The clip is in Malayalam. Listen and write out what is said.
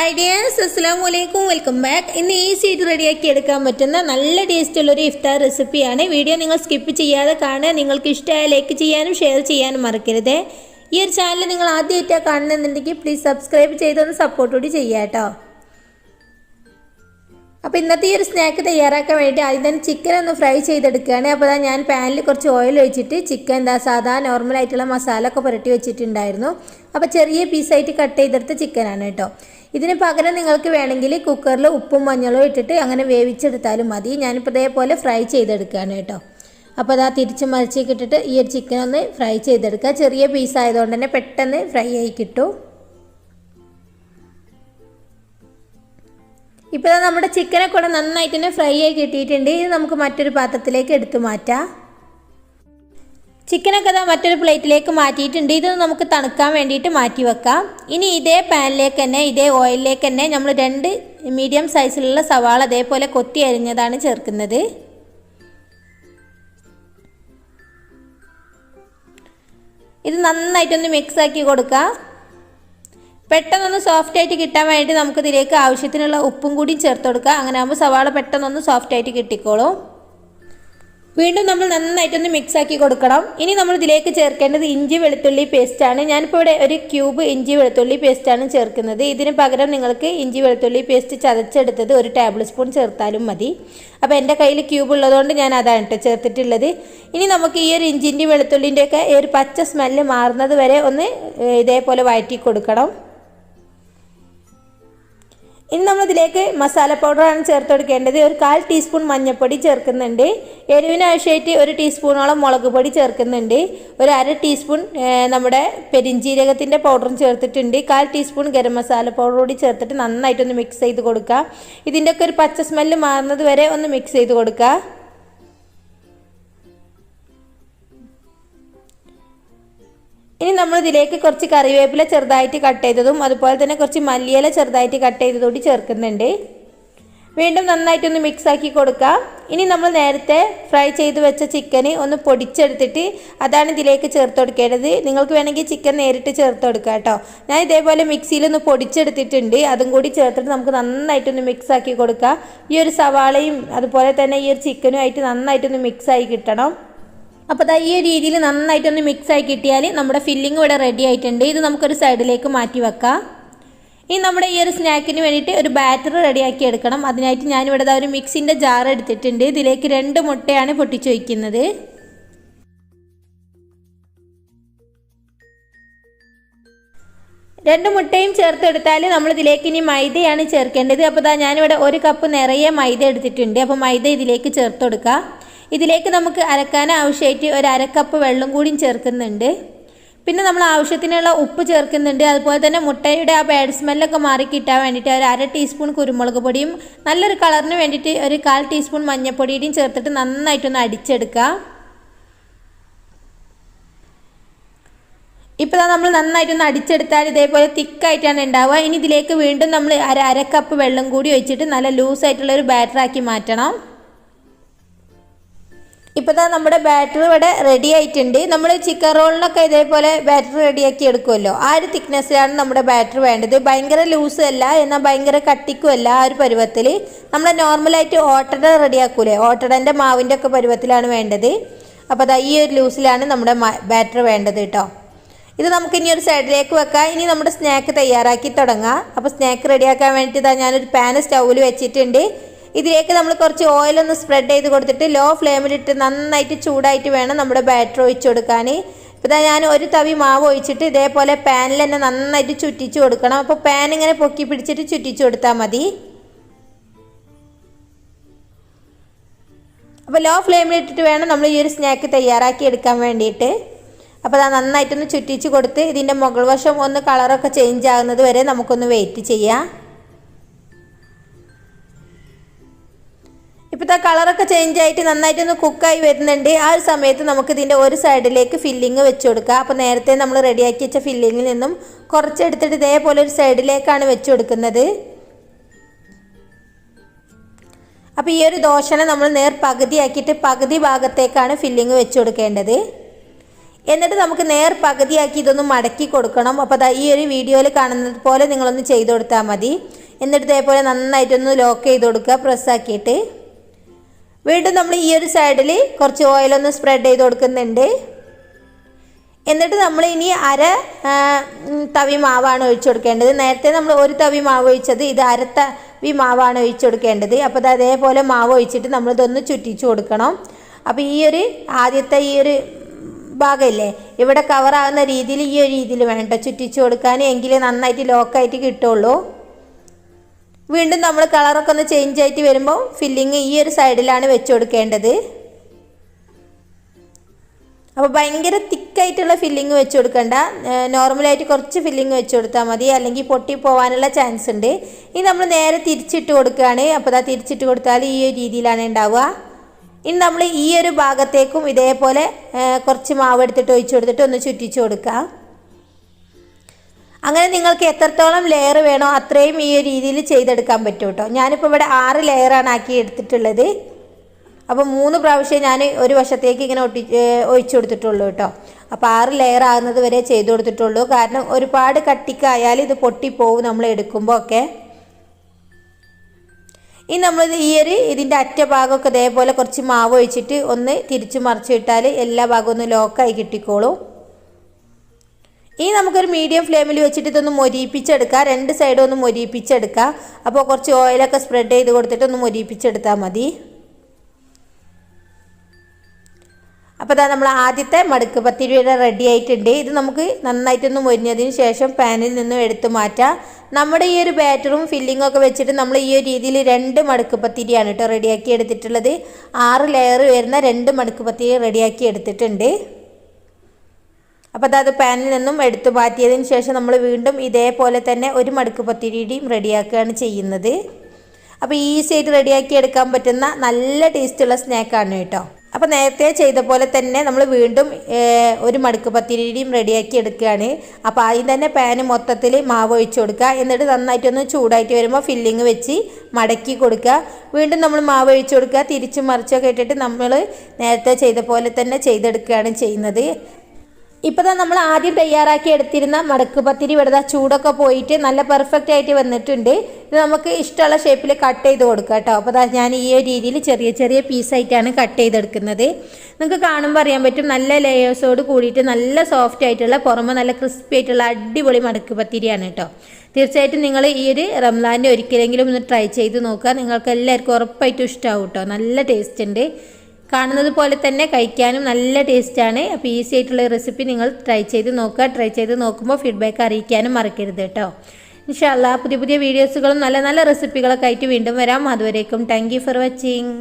ഐഡിയാസ് അസ്സാം വലൈക്കും വെൽക്കം ബാക്ക് ഇന്ന് ഈസി ആയിട്ട് റെഡിയാക്കി എടുക്കാൻ പറ്റുന്ന നല്ല ടേസ്റ്റ് ഉള്ള ഒരു ഇഫ്താർ റെസിപ്പിയാണ് വീഡിയോ നിങ്ങൾ സ്കിപ്പ് ചെയ്യാതെ കാണുക. നിങ്ങൾക്ക് ഇഷ്ടമായ ലൈക്ക് ചെയ്യാനും ഷെയർ ചെയ്യാനും മറക്കരുത്. ഈ ഒരു ചാനൽ നിങ്ങൾ ആദ്യമായിട്ടാണ് കാണുന്നുണ്ടെങ്കിൽ പ്ലീസ് സബ്സ്ക്രൈബ് ചെയ്തൊന്ന് സപ്പോർട്ട് കൂടി ചെയ്യാം കേട്ടോ. അപ്പോൾ ഇന്നത്തെ ഈ ഒരു സ്നാക്ക് തയ്യാറാക്കാൻ വേണ്ടി ആദ്യം തന്നെ ചിക്കൻ ഒന്ന് ഫ്രൈ ചെയ്തെടുക്കുകയാണ്. അപ്പോൾ അതാ ഞാൻ പാനിൽ കുറച്ച് ഓയിൽ ഒഴിച്ചിട്ട് ചിക്കൻ എന്താ സാധാ നോർമൽ ആയിട്ടുള്ള മസാല ഒക്കെ പുരട്ടി വെച്ചിട്ടുണ്ടായിരുന്നു. അപ്പോൾ ചെറിയ പീസായിട്ട് കട്ട് ചെയ്തെടുത്ത ചിക്കനാണ് കേട്ടോ. ഇതിന് പകരം നിങ്ങൾക്ക് വേണമെങ്കിൽ കുക്കറിൽ ഉപ്പും മഞ്ഞളും ഇട്ടിട്ട് അങ്ങനെ വേവിച്ചെടുത്താലും മതി. ഞാനിപ്പോൾ ഇതേപോലെ ഫ്രൈ ചെയ്തെടുക്കുകയാണ് കേട്ടോ. അപ്പോൾ അതാ തിരിച്ച് മറിച്ചേക്ക് ഇട്ടിട്ട് ഈ ഒരു ചിക്കൻ ഒന്ന് ഫ്രൈ ചെയ്തെടുക്കുക. ചെറിയ പീസ് ആയതുകൊണ്ട് തന്നെ പെട്ടെന്ന് ഫ്രൈ ആയി കിട്ടും. ഇപ്പോൾ നമ്മുടെ ചിക്കനെ കൂടെ നന്നായിട്ട് തന്നെ ഫ്രൈ ആയി കിട്ടിയിട്ടുണ്ട്. ഇത് നമുക്ക് മറ്റൊരു പാത്രത്തിലേക്ക് എടുത്തു മാറ്റാം. ചിക്കനൊക്കെ ഇതാ മറ്റൊരു പ്ലേറ്റിലേക്ക് മാറ്റിയിട്ടുണ്ട്. ഇത് നമുക്ക് തണുക്കാൻ വേണ്ടിയിട്ട് മാറ്റി വെക്കാം. ഇനി ഇതേ പാനിലേക്ക് തന്നെ ഇതേ ഓയിലിലേക്ക് തന്നെ നമ്മൾ രണ്ട് മീഡിയം സൈസിലുള്ള സവാള അതേപോലെ കൊത്തി അരിഞ്ഞതാണ് ചേർക്കുന്നത്. ഇത് നന്നായിട്ടൊന്ന് മിക്സ് ആക്കി കൊടുക്കുക പെട്ടെന്നൊന്ന് സോഫ്റ്റ് ആയിട്ട് കിട്ടാൻ വേണ്ടി നമുക്ക് ഇതിലേക്ക് ആവശ്യത്തിനുള്ള ഉപ്പും കൂടി ചേർത്ത് കൊടുക്കുക അങ്ങനെ ആകുമ്പോൾ സവാള പെട്ടെന്നൊന്ന് സോഫ്റ്റ് ആയിട്ട് കിട്ടിക്കോളും. വീണ്ടും നമ്മൾ നന്നായിട്ടൊന്ന് മിക്സ് ആക്കി കൊടുക്കണം. ഇനി നമ്മൾ ഇതിലേക്ക് ചേർക്കേണ്ടത് ഇഞ്ചി വെളുത്തുള്ളി പേസ്റ്റാണ് ഞാനിപ്പോൾ ഇവിടെ ഒരു ക്യൂബ് ഇഞ്ചി വെളുത്തുള്ളി പേസ്റ്റാണ് ചേർക്കുന്നത്. ഇതിന് പകരം നിങ്ങൾക്ക് ഇഞ്ചി വെളുത്തുള്ളി പേസ്റ്റ് ചതച്ചെടുത്തത് ഒരു ടേബിൾ സ്പൂൺ ചേർത്താലും മതി. അപ്പോൾ എന്റെ കയ്യിൽ ക്യൂബ് ഉള്ളതുകൊണ്ട് ഞാൻ അതാണ് കേട്ടോ ചേർത്തിട്ടുള്ളത്. ഇനി നമുക്ക് ഈ ഒരു ഇഞ്ചിന്റെ വെളുത്തുള്ളിന്റെയൊക്കെ ഈ ഒരു പച്ച സ്മെല്ല് മാറുന്നത് വരെ ഒന്ന് ഇതേപോലെ വഴറ്റി കൊടുക്കണം. ഇനി നമ്മളിതിലേക്ക് മസാല പൗഡറാണ് ചേർത്ത് കൊടുക്കേണ്ടത് ഒരു കാൽ ടീസ്പൂൺ മഞ്ഞൾപ്പൊടി ചേർക്കുന്നുണ്ട്. എരിവിനാവശ്യമായിട്ട് ഒരു ടീസ്പൂണോളം മുളക് പൊടി ചേർക്കുന്നുണ്ട്. ഒരു അര ടീസ്പൂൺ നമ്മുടെ പെരിഞ്ജീരകത്തിന്റെ പൗഡറും ചേർത്തിട്ടുണ്ട്. കാൽ ടീസ്പൂൺ ഗരം മസാല പൗഡർ കൂടി ചേർത്തിട്ട് നന്നായിട്ടൊന്ന് മിക്സ് ചെയ്ത് കൊടുക്കുക. ഇതിന്റെയൊക്കെ ഒരു പച്ച സ്മെല്ല് മാറുന്നത് വരെ ഒന്ന് മിക്സ് ചെയ്ത് കൊടുക്കുക. ഇനി നമ്മൾ ഇതിലേക്ക് കുറച്ച് കറിവേപ്പില ചെറുതായിട്ട് കട്ട് ചെയ്തതും അതുപോലെ തന്നെ കുറച്ച് മല്ലിയില ചെറുതായിട്ട് കട്ട് ചെയ്തതും കൂടി ചേർക്കുന്നുണ്ട്. വീണ്ടും നന്നായിട്ടൊന്ന് മിക്സ് ആക്കി കൊടുക്കാം. ഇനി നമ്മൾ നേരത്തെ ഫ്രൈ ചെയ്ത് വെച്ച ചിക്കന് ഒന്ന് പൊടിച്ചെടുത്തിട്ട് അതാണ് ഇതിലേക്ക് ചേർത്ത് കൊടുക്കേണ്ടത്. നിങ്ങൾക്ക് വേണമെങ്കിൽ ചിക്കൻ നേരിട്ട് ചേർത്ത് കൊടുക്കുക കേട്ടോ. ഞാൻ ഇതേപോലെ മിക്സിയിലൊന്ന് പൊടിച്ചെടുത്തിട്ടുണ്ട്. അതും കൂടി ചേർത്തിട്ട് നമുക്ക് നന്നായിട്ടൊന്ന് മിക്സ് ആക്കി കൊടുക്കാം. ഈ ഒരു സവാളയും അതുപോലെ തന്നെ ഈ ഒരു ചിക്കനും ആയിട്ട് നന്നായിട്ടൊന്ന് മിക്സ് ആയി കിട്ടണം. അപ്പോൾ ദാ ഈ രീതിയിൽ നന്നായിട്ടൊന്ന് മിക്സ് ആയി കിട്ടിയാൽ നമ്മുടെ ഫില്ലിംഗ് ഇവിടെ റെഡി ആയിട്ടുണ്ട്. ഇത് നമുക്കൊരു സൈഡിലേക്ക് മാറ്റി വെക്കാം. ഇനി നമ്മുടെ ഈ ഒരു സ്നാക്കിന് വേണ്ടിയിട്ട് ഒരു ബാറ്റർ റെഡിയാക്കി എടുക്കണം. അതിനായിട്ട് ഞാനിവിടെ ഒരു മിക്സിന്റെ ജാർ എടുത്തിട്ടുണ്ട്. ഇതിലേക്ക് രണ്ട് മുട്ടയാണ് പൊട്ടിച്ചു വയ്ക്കുന്നത് രണ്ട് മുട്ടയും ചേർത്തെടുത്താൽ നമ്മൾ ഇതിലേക്ക് ഇനി മൈദയാണ് ചേർക്കേണ്ടത്. അപ്പോൾ ദാ ഞാനിവിടെ ഒരു കപ്പ് നിറയെ മൈദ എടുത്തിട്ടുണ്ട്. അപ്പോൾ മൈദ ഇതിലേക്ക് ചേർത്ത് കൊടുക്കുക ഇതിലേക്ക് നമുക്ക് അരക്കാൻ ആവശ്യമായിട്ട് ഒരു അരക്കപ്പ് വെള്ളം കൂടിയും ചേർക്കുന്നുണ്ട്. പിന്നെ നമ്മൾ ആവശ്യത്തിനുള്ള ഉപ്പ് ചേർക്കുന്നുണ്ട്. അതുപോലെ തന്നെ മുട്ടയുടെ ആ ബാഡ് സ്മെല്ലൊക്കെ മാറി കിട്ടാൻ വേണ്ടിയിട്ട് ഒരു അര ടീസ്പൂൺ കുരുമുളക് പൊടിയും നല്ലൊരു കളറിന് വേണ്ടിയിട്ട് ഒരു കാൽ ടീസ്പൂൺ മഞ്ഞൾപ്പൊടിയുടെയും ചേർത്തിട്ട് നന്നായിട്ടൊന്ന് അടിച്ചെടുക്കുക ഇപ്പോൾ നമ്മൾ നന്നായിട്ടൊന്ന് അടിച്ചെടുത്താൽ ഇതേപോലെ തിക്കായിട്ടാണ് ഉണ്ടാവുക. ഇനി ഇതിലേക്ക് വീണ്ടും നമ്മൾ അര അര കപ്പ് വെള്ളം കൂടി ഒഴിച്ചിട്ട് നല്ല ലൂസായിട്ടുള്ള ഒരു ബാറ്ററാക്കി മാറ്റണം. ഇപ്പോൾ തന്നെ നമ്മുടെ ബാറ്റർ ഇവിടെ റെഡി ആയിട്ടുണ്ട്. നമ്മൾ ചിക്കൻ റോളിനൊക്കെ ഇതേപോലെ ബാറ്റർ റെഡിയാക്കി എടുക്കുമല്ലോ ആ ഒരു തിക്നെസ്സിലാണ് നമ്മുടെ ബാറ്റർ വേണ്ടത്. ഭയങ്കര ലൂസും അല്ല എന്നാൽ ഭയങ്കര കട്ടിക്കുമല്ല ആ ഒരു പരുവത്തിൽ നമ്മൾ നോർമലായിട്ട് ഓട്ടട റെഡിയാക്കൂലേ ഓട്ടടന്റെ മാവിന്റെ ഒക്കെ പരുവത്തിലാണ് വേണ്ടത്. അപ്പോൾ അതാ ഈ ഒരു ലൂസിലാണ് നമ്മുടെ ബാറ്റർ വേണ്ടത് കേട്ടോ ഇത് നമുക്ക് ഇനി ഒരു സൈഡിലേക്ക് വെക്കാം. ഇനി നമ്മുടെ സ്നാക്ക് തയ്യാറാക്കി തുടങ്ങാം. അപ്പോൾ സ്നാക്ക് റെഡിയാക്കാൻ വേണ്ടിയിട്ട് ഞാനൊരു പാൻ സ്റ്റൗവിൽ വെച്ചിട്ടുണ്ട്. ഇതിലേക്ക് നമ്മൾ കുറച്ച് ഓയിലൊന്ന് സ്പ്രെഡ് ചെയ്ത് കൊടുത്തിട്ട് ലോ ഫ്ലെയിമിലിട്ട് നന്നായിട്ട് ചൂടായിട്ട് വേണം നമ്മുടെ ബാറ്റർ ഒഴിച്ചു കൊടുക്കാൻ. ഇതാ ഞാൻ ഒരു തവി മാവ് ഒഴിച്ചിട്ട് ഇതേപോലെ പാനിൽ തന്നെ നന്നായിട്ട് ചുറ്റിച്ച് കൊടുക്കണം. അപ്പോൾ പാൻ ഇങ്ങനെ പൊക്കി പിടിച്ചിട്ട് ചുറ്റിച്ച് കൊടുത്താൽ മതി. അപ്പോൾ ലോ ഫ്ലെയിമിലിട്ടിട്ട് വേണം നമ്മൾ ഈ ഒരു സ്നാക്ക് തയ്യാറാക്കി എടുക്കാൻ വേണ്ടിയിട്ട്. അപ്പോൾ അത് നന്നായിട്ടൊന്ന് ചുറ്റിച്ച് കൊടുത്ത് ഇതിന്റെ മുകൾ വശം ഒന്ന് കളറൊക്കെ ചേഞ്ച് ആകുന്നത് വരെ നമുക്കൊന്ന് വെയിറ്റ് ചെയ്യാം. ഇപ്പോഴത്തെ കളറൊക്കെ ചേഞ്ച് ആയിട്ട് നന്നായിട്ടൊന്ന് കുക്കായി വരുന്നുണ്ട്. ആ ഒരു സമയത്ത് നമുക്ക് ഇതിന്റെ ഒരു സൈഡിലേക്ക് ഫില്ലിങ് വെച്ച് കൊടുക്കുക അപ്പോൾ നേരത്തെ നമ്മൾ റെഡിയാക്കി വെച്ച ഫില്ലിങ്ങിൽ നിന്നും കുറച്ചെടുത്തിട്ട് ഇതേപോലെ ഒരു സൈഡിലേക്കാണ് വെച്ച് കൊടുക്കുന്നത്. അപ്പോൾ ഈ ഒരു ദോശനെ നമ്മൾ നേർ പകുതിയാക്കിയിട്ട് പകുതി ഭാഗത്തേക്കാണ് ഫില്ലിങ് വെച്ച് കൊടുക്കേണ്ടത്. എന്നിട്ട് നമുക്ക് നേർ പകുതിയാക്കി ഇതൊന്ന് മടക്കി കൊടുക്കണം. അപ്പോൾ അതാ ഈ ഒരു വീഡിയോയിൽ കാണുന്നത് പോലെ നിങ്ങളൊന്ന് ചെയ്ത് കൊടുത്താൽ മതി. എന്നിട്ട് ഇതേപോലെ നന്നായിട്ടൊന്ന് ലോക്ക് ചെയ്ത് കൊടുക്കുക പ്രസ്സാക്കിയിട്ട് വീണ്ടും നമ്മൾ ഈ ഒരു സൈഡിൽ കുറച്ച് ഓയിലൊന്ന് സ്പ്രെഡ് ചെയ്ത് കൊടുക്കുന്നുണ്ട്. എന്നിട്ട് നമ്മൾ ഇനി അര തവി മാവാണ് ഒഴിച്ചു കൊടുക്കേണ്ടത്. നേരത്തെ നമ്മൾ ഒരു തവി മാവ് ഒഴിച്ചത് ഇത് അര തവി മാവാണ് ഒഴിച്ചു കൊടുക്കേണ്ടത്. അപ്പോൾ അത് അതേപോലെ മാവ് ഒഴിച്ചിട്ട് നമ്മൾ നമ്മളിതൊന്ന് ചുറ്റിച്ചു കൊടുക്കണം. അപ്പോൾ ഈ ഒരു ആദ്യത്തെ ഈ ഒരു ഭാഗമില്ലേ ഇവിടെ കവറാകുന്ന രീതിയിൽ ഈ ഒരു രീതിയിൽ വേണ്ട ചുറ്റിച്ചു കൊടുക്കാൻ എങ്കിലേ നന്നായിട്ട് ലോക്കായിട്ട് കിട്ടുള്ളൂ. വീണ്ടും നമ്മൾ കളറൊക്കെ ഒന്ന് ചേഞ്ച് ആയിട്ട് വരുമ്പോൾ ഫില്ലിങ് ഈ ഒരു സൈഡിലാണ് വെച്ച് കൊടുക്കേണ്ടത്. അപ്പോൾ ഭയങ്കര തിക്കായിട്ടുള്ള ഫില്ലിങ് വെച്ച് കൊടുക്കണ്ട. നോർമലായിട്ട് കുറച്ച് ഫില്ലിങ് വെച്ച് കൊടുത്താൽ മതി. അല്ലെങ്കിൽ പൊട്ടി പോകാനുള്ള ചാൻസ് ഉണ്ട്. ഇനി നമ്മൾ നേരെ തിരിച്ചിട്ട് കൊടുക്കുകയാണ്. അപ്പോൾ അതാ തിരിച്ചിട്ട് കൊടുത്താൽ ഈ ഒരു രീതിയിലാണ് ഉണ്ടാവുക. ഇനി നമ്മൾ ഈ ഒരു ഭാഗത്തേക്കും ഇതേപോലെ കുറച്ച് മാവ് എടുത്തിട്ട് ഒഴിച്ചു കൊടുത്തിട്ട് ഒന്ന് ചുറ്റിച്ച് കൊടുക്കുക അങ്ങനെ നിങ്ങൾക്ക് എത്രത്തോളം ലെയർ വേണോ അത്രയും ഈ ഒരു രീതിയിൽ ചെയ്തെടുക്കാൻ പറ്റും കേട്ടോ ഞാനിപ്പോൾ ഇവിടെ ആറ് ലെയറാണ് ആക്കി എടുത്തിട്ടുള്ളത്. അപ്പോൾ മൂന്ന് പ്രാവശ്യം ഞാൻ ഒരു വശത്തേക്ക് ഇങ്ങനെ ഒട്ടി ഒഴിച്ചു കൊടുത്തിട്ടുള്ളൂ കേട്ടോ അപ്പോൾ ആറ് ലെയർ ആകുന്നത് വരെ ചെയ്തു കൊടുത്തിട്ടുള്ളൂ. കാരണം ഒരുപാട് കട്ടിക്കായാൽ ഇത് പൊട്ടിപ്പോവും നമ്മൾ എടുക്കുമ്പോൾ ഒക്കെ. ഇനി നമ്മൾ ഈ ഒരു ഇതിന്റെ അറ്റ ഭാഗമൊക്കെ ഇതേപോലെ കുറച്ച് മാവ് ഒഴിച്ചിട്ട് ഒന്ന് തിരിച്ചു മറിച്ചിട്ടാൽ എല്ലാ ഭാഗവും ഒന്ന് ലോക്കായി കിട്ടിക്കോളും. ഇനി നമുക്കൊരു മീഡിയം ഫ്ലെയിമിൽ വെച്ചിട്ട് ഇതൊന്ന് മൊരിയിപ്പിച്ചെടുക്കാം. രണ്ട് സൈഡും ഒന്ന് മൊരിയിപ്പിച്ചെടുക്കാം. അപ്പോൾ കുറച്ച് ഓയിലൊക്കെ സ്പ്രെഡ് ചെയ്ത് കൊടുത്തിട്ട് ഒന്ന് മൊരിയിപ്പിച്ചെടുത്താൽ മതി. അപ്പോൾ അതാ നമ്മൾ ആദ്യത്തെ മടുക്ക് പത്തിരിയുടെ റെഡി ആയിട്ടുണ്ട്. ഇത് നമുക്ക് നന്നായിട്ടൊന്ന് മൊരിഞ്ഞതിന് ശേഷം പാനിൽ നിന്നും എടുത്തു മാറ്റാം. നമ്മുടെ ഈ ഒരു ബാറ്ററും ഫില്ലിങ്ങും ഒക്കെ വെച്ചിട്ട് നമ്മൾ ഈ ഒരു രീതിയിൽ രണ്ട് മടുക്ക് പത്തിരിയാണ് കേട്ടോ റെഡിയാക്കി എടുത്തിട്ടുള്ളത്. ആറ് ലെയർ വരുന്ന രണ്ട് മടുക്ക് പത്തിരി റെഡിയാക്കി എടുത്തിട്ടുണ്ട്. അപ്പോൾ അത് പാനിൽ നിന്നും എടുത്തു മാറ്റിയതിന് ശേഷം നമ്മൾ വീണ്ടും ഇതേപോലെ തന്നെ ഒരു മടുക്ക് പത്തിരിയുടെയും റെഡിയാക്കുകയാണ് ചെയ്യുന്നത്. അപ്പോൾ ഈസി ആയിട്ട് റെഡിയാക്കി എടുക്കാൻ പറ്റുന്ന നല്ല ടേസ്റ്റുള്ള സ്നാക്കാണ് കേട്ടോ. അപ്പോൾ നേരത്തെ ചെയ്ത പോലെ തന്നെ നമ്മൾ വീണ്ടും ഒരു മടുക്ക് പത്തിരിയുടെയും റെഡിയാക്കി എടുക്കുകയാണ്. അപ്പോൾ ആദ്യം തന്നെ പാന് മൊത്തത്തിൽ മാവ് ഒഴിച്ചു കൊടുക്കുക. എന്നിട്ട് നന്നായിട്ടൊന്ന് ചൂടായിട്ട് വരുമ്പോൾ ഫില്ലിങ് വെച്ച് മടക്കി കൊടുക്കുക. വീണ്ടും നമ്മൾ മാവ് ഒഴിച്ചു കൊടുക്കുക. തിരിച്ചും മറിച്ചൊക്കെ ഇട്ടിട്ട് നമ്മൾ നേരത്തെ ചെയ്ത പോലെ തന്നെ ചെയ്തെടുക്കുകയാണ് ചെയ്യുന്നത്. ഇപ്പോൾ നമ്മൾ ആദ്യം തയ്യാറാക്കി എടുത്തിരുന്ന മടക്ക് പത്തിരി ചൂടൊക്കെ പോയിട്ട് നല്ല പെർഫെക്റ്റ് ആയിട്ട് വന്നിട്ടുണ്ട്. ഇത് നമുക്ക് ഇഷ്ടമുള്ള ഷേപ്പിൽ കട്ട് ചെയ്ത് കൊടുക്കാം കേട്ടോ അപ്പോൾ ഞാൻ ഈ ഒരു രീതിയിൽ ചെറിയ ചെറിയ പീസായിട്ടാണ് കട്ട് ചെയ്തെടുക്കുന്നത്. നിങ്ങൾക്ക് കാണുമ്പോൾ അറിയാൻ പറ്റും നല്ല ലേയേഴ്സോട് കൂടിയിട്ട് നല്ല സോഫ്റ്റ് ആയിട്ടുള്ള പുറമെ നല്ല ക്രിസ്പി ആയിട്ടുള്ള അടിപൊളി മടക്ക് പത്തിരിയാണ് കേട്ടോ തീർച്ചയായിട്ടും നിങ്ങൾ ഈ ഒരു റംലാന്റെ ഒരിക്കലെങ്കിലും ഒന്ന് ട്രൈ ചെയ്ത് നോക്കുക. നിങ്ങൾക്ക് എല്ലാവർക്കും ഉറപ്പായിട്ടും ഇഷ്ടമാവും കേട്ടോ നല്ല ടേസ്റ്റ് ഉണ്ട്. കാണുന്നത് പോലെ തന്നെ കഴിക്കാനും നല്ല ടേസ്റ്റാണ്. അപ്പോൾ ഈസി ആയിട്ടുള്ള റെസിപ്പി നിങ്ങൾ ട്രൈ ചെയ്ത് നോക്കുക. ട്രൈ ചെയ്ത് നോക്കുമ്പോൾ ഫീഡ്ബാക്ക് അറിയിക്കാനും മറക്കരുത് കേട്ടോ. ഇൻഷാല്ല പുതിയ പുതിയ വീഡിയോസുകളും നല്ല നല്ല റെസിപ്പികളൊക്കെ ആയിട്ട് വീണ്ടും വരാം. അതുവരേക്കും താങ്ക് ഫോർ വാച്ചിങ്